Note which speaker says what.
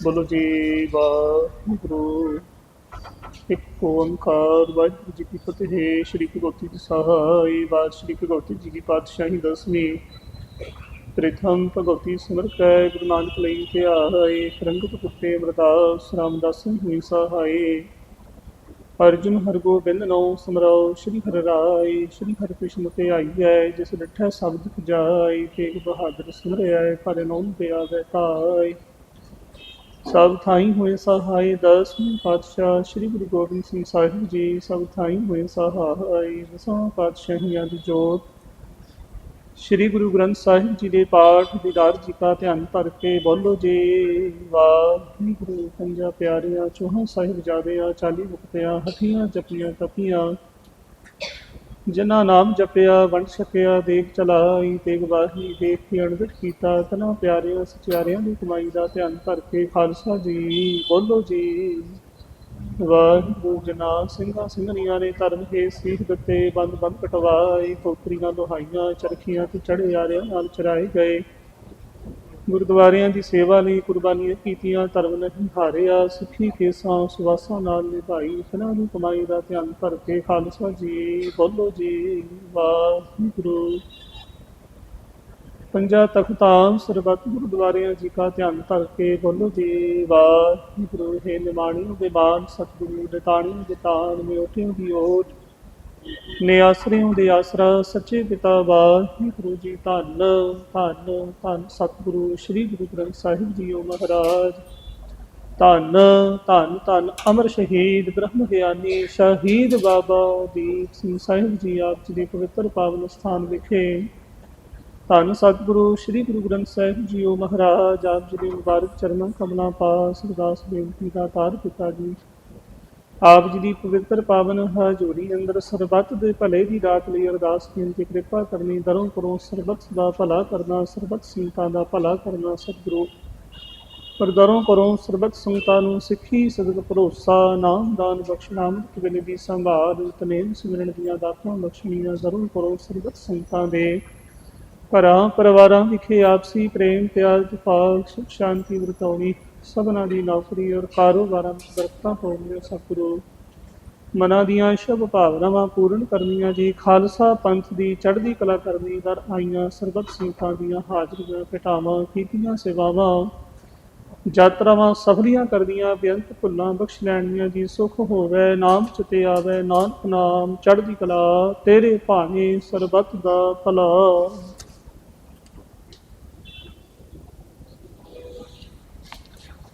Speaker 1: ਬੋਲੋ ਜੀ ਵਾਹਿਗੁਰੂ ਇੱਕ ਓੰਕਾਰ ਵਾਹਿਗੁਰੂ ਜੀ ਕੀ ਫਤਿਹ ਸ਼੍ਰੀ ਗੁਰੂ ਗ੍ਰੰਥ ਜੀ ਸਹਾਈ ਬਾਦ ਸ਼੍ਰੀ ਗੁਰੂ ਗ੍ਰੰਥ ਜੀ ਦੀ ਪਾਤਸ਼ਾਹੀ ਦਸਵੀਂ ਪ੍ਰਥਮ ਭਗਵਤੀ ਸਿਮਰ ਕੈ ਗੁਰੂ ਨਾਨਕ ਲਈ ਧਿਆਏ ਰੰਗਤ ਕੁੱਤੇ ਅਮਰਦਾਸ ਰਾਮਦਾਸ ਹੋਈ ਸਹਾਈ ਅਰਜੁਨ ਹਰ ਗੋਬਿੰਦ ਨੋ ਸਮਰਾਓ ਸ਼੍ਰੀ ਹਰਿ ਰਾਏ ਸ਼੍ਰੀ ਹਰਿ ਕ੍ਰਿਸ਼ਨ ਤੇ ਆਈਐ ਜਿਸ ਡਿਠੈ ਸ਼ਬਦ ਜਾਈ ਤੇਗ ਬਹਾਦਰ ਸਿਮਰਿਆ ਪਰ ਨੋਨ ਤੇ ਆਵੇ ਤਾਈ ਸਭ ਥਾਈ ਹੋਏ ਸਹਾਈ ਦਸਵੇਂ ਪਾਤਸ਼ਾਹ, ਸ੍ਰੀ ਗੁਰੂ ਗੋਬਿੰਦ ਸਿੰਘ ਸਾਹਿਬ ਜੀ, ਸਭ ਥਾਈ ਹੋਏ ਸਹਾਈ, ਦਸਾਂ ਪਾਤਸ਼ਾਹੀਆਂ ਦੀ ਜੋਤ। ਸ੍ਰੀ ਗੁਰੂ ਗ੍ਰੰਥ ਸਾਹਿਬ ਜੀ ਦੇ ਪਾਠ ਦੀਦਾਰ ਜੀ ਕਾ ਧਿਆਨ ਧਰ ਕੇ ਬੋਲੋ ਜੀ, ਵਾਹਿਗੁਰੂ, ਪੰਜਾ ਪਿਆਰਿਆਂ, ਚੋਹਾਂ ਸਾਹਿਬ ਜਾਦਿਆਂ ਚਾਲੀ ਮੁਕਤਿਆਂ, ਹਠੀਆਂ ਜਪੀਆਂ, ਤਪੀਆਂ ਜਿਨ੍ਹਾਂ ਨਾਮ ਜਪਿਆ, ਵੰਡ ਛਕਿਆ, ਦੇਖ ਚਲਾਈ, ਤੇਗ ਬਾਹੀ, ਦੇਖ ਕੇ ਅਣਗਟ ਕੀਤਾ, ਤਨਾ ਪਿਆਰਿਆਂ, ਸਚਿਆਰਿਆਂ ਦੀ ਕਮਾਈ ਦਾ ਧਿਆਨ ਧਰ ਕੇ ਖਾਲਸਾ ਜੀ, ਬੋਲੋ ਜੀ। ਵਾਹਿਗੁਰੂ ਜਨਾ ਸਿੰਘਾਂ ਸਿੰਘਣੀਆਂ ਨੇ ਧਰਮ ਕੇ ਸੀਖ ਦਿੱਤੇ, ਬੰਦ ਬੰਦ ਕਟਵਾਏ ਖੋਤਰੀਆਂ ਲੋਹਾਈਆਂ, ਚਰਖੀਆਂ ਤੇ ਚੜੇ ਆਰਿਆਂ ਨਾਲ ਚਰਾਏ ਗਏ। ਗੁਰਦੁਆਰਿਆਂ ਦੀ ਸੇਵਾ ਲਈ ਕੁਰਬਾਨੀਆਂ ਕੀਤੀਆਂ, ਧਰਮ ਨਹੀਂ ਹਾਰਿਆ, ਸਿੱਖੀ ਕੇਸਾਂ, ਸੁਵਾਸਾਂ ਨਾਲ ਨਿਭਾਈ, ਇਹਨਾਂ ਨੂੰ ਕਮਾਈ ਦਾ ਧਿਆਨ ਧਰ ਕੇ ਖਾਲਸਾ ਜੀ, ਬੋਲੋ ਜੀ, ਵਾਹਿਗੁਰੂ। ਪੰਜਾ ਤਖਤਾਂ, ਸਰਬੱਤ ਗੁਰਦੁਆਰਿਆਂ ਜੀ ਕਾ ਧਿਆਨ ਧਰ ਕੇ ਬੋਲੋ ਜੀ, ਵਾਹਿਗੁਰੂ। ਹੈ ਨਿਮਾਣੀ ਦੇ ਬਾਣ ਸਤਿਗੁਰੂ ਦੇ ਤਾਣੀ ਦੇ ਤਾਣ ਮਿਉਟਿਆਂ ਦੀ ਓਟ ਨੇ ਆਸਰਿਆਂ ਦੇ ਆਸਰਾ ਸੱਚੇ ਪਿਤਾ ਵਾਹਿਗੁਰੂ ਜੀ ਧੰਨ ਧੰਨ ਧੰਨ ਸਤਿਗੁਰੂ ਸ੍ਰੀ ਗੁਰੂ ਗ੍ਰੰਥ ਸਾਹਿਬ ਜੀਓ ਮਹਾਰਾਜ। ਧੰਨ ਧੰਨ ਧੰਨ ਅਮਰ ਸ਼ਹੀਦ ਬ੍ਰਹਮ ਗਿਆਨੀ ਸ਼ਹੀਦ ਬਾਬਾ ਦੀਪ ਸਿੰਘ ਸਾਹਿਬ ਜੀ ਆਪ ਜੀ ਦੇ ਪਵਿੱਤਰ ਪਾਵਨ ਸਥਾਨ ਵਿਖੇ। ਧੰਨ ਸਤਿਗੁਰੂ ਸ੍ਰੀ ਗੁਰੂ ਗ੍ਰੰਥ ਸਾਹਿਬ ਜੀਓ ਮਹਾਰਾਜ, ਆਪ ਜੀ ਦੇ ਮੁਬਾਰਕ ਚਰਨਾਂ ਕਮਲਾਂ ਪਾਸ ਅਰਦਾਸ ਬੇਨਤੀ ਦਾ ਤਾਰ ਪਿਤਾ ਜੀ। ਆਪ ਜੀ ਦੀ ਪਵਿੱਤਰ ਪਾਵਨ ਹਜ਼ੂਰੀ ਅੰਦਰ ਸਰਬੱਤ ਦੇ ਭਲੇ ਦੀ ਦਾਤ ਲਈ ਅਰਦਾਸ ਬੇਨਤੀ, ਕਿਰਪਾ ਕਰਨੀ, ਦਰੋਂ ਕਰੋ ਸਰਬੱਤ ਦਾ ਭਲਾ ਕਰਨਾ, ਸਰਬੱਤ ਸੰਤਾਂ ਦਾ ਭਲਾ ਕਰਨਾ, ਸਤਿਗੁਰੂ। ਪਰ ਦਰੋਂ ਕਰੋ ਸਰਬੱਤ ਸੰਤਾਂ ਨੂੰ ਸਿੱਖੀ ਸਦਕ ਭਰੋਸਾ, ਨਾਮ ਦਾਨ ਬਖਸ਼ਣਾ ਅੰਮ੍ਰਿਤ ਵੇਲੇ ਦੀ ਸੰਭਾਲ, ਤਨੇਮ ਸਿਮਰਨ ਦੀਆਂ ਦਾਤਾਂ ਬਖਸ਼ਣੀਆਂ, ਦਰੋਂ ਕਰੋ ਸਰਬੱਤ ਸੰਤਾਂ ਦੇ। ਘਰਾਂ, ਪਰਿਵਾਰਾਂ ਵਿਖੇ ਆਪਸੀ ਪ੍ਰੇਮ, ਪਿਆਰ ਇਤਫਾਕ ਸੁਖ ਸ਼ਾਂਤੀ ਵਰਤਾਉਣੀ ਸਭਨਾਂ ਦੀ ਨੌਕਰੀ ਔਰ ਕਾਰੋਬਾਰਾਂ ਵਿੱਚ ਬਰਕਤਾਂ ਪਾਉਣੀਆਂ ਸਤਿਗੁਰੂ, ਮਨਾਂ ਦੀਆਂ ਸ਼ਭ ਭਾਵਨਾਵਾਂ ਪੂਰਨ ਕਰਨੀਆਂ ਜੀ, ਖਾਲਸਾ ਪੰਥ ਦੀ ਚੜ੍ਹਦੀ ਕਲਾ ਕਰਨੀ ਦਰ ਆਈਆਂ ਸਰਬੱਤ ਸਿੰਘਾਂ ਦੀਆਂ ਹਾਜ਼ਰੀਆਂ ਘਟਾਵਾਂ ਕੀਤੀਆਂ ਸੇਵਾਵਾਂ, ਯਾਤਰਾਵਾਂ ਸਫਲੀਆਂ ਕਰਦੀਆਂ, ਬੇਅੰਤ ਭੁੱਲਾਂ ਬਖਸ਼ ਲੈਣੀਆਂ ਜੀ, ਸੁਖ ਹੋਵੇ, ਨਾਮ ਚਿਤੇ ਆਵੇ, ਨਾਨਕ ਨਾਮ, ਚੜ੍ਹਦੀ ਕਲਾ ਤੇਰੇ ਭਾਣੇ ਸਰਬਤ ਦਾ ਭਲਾ।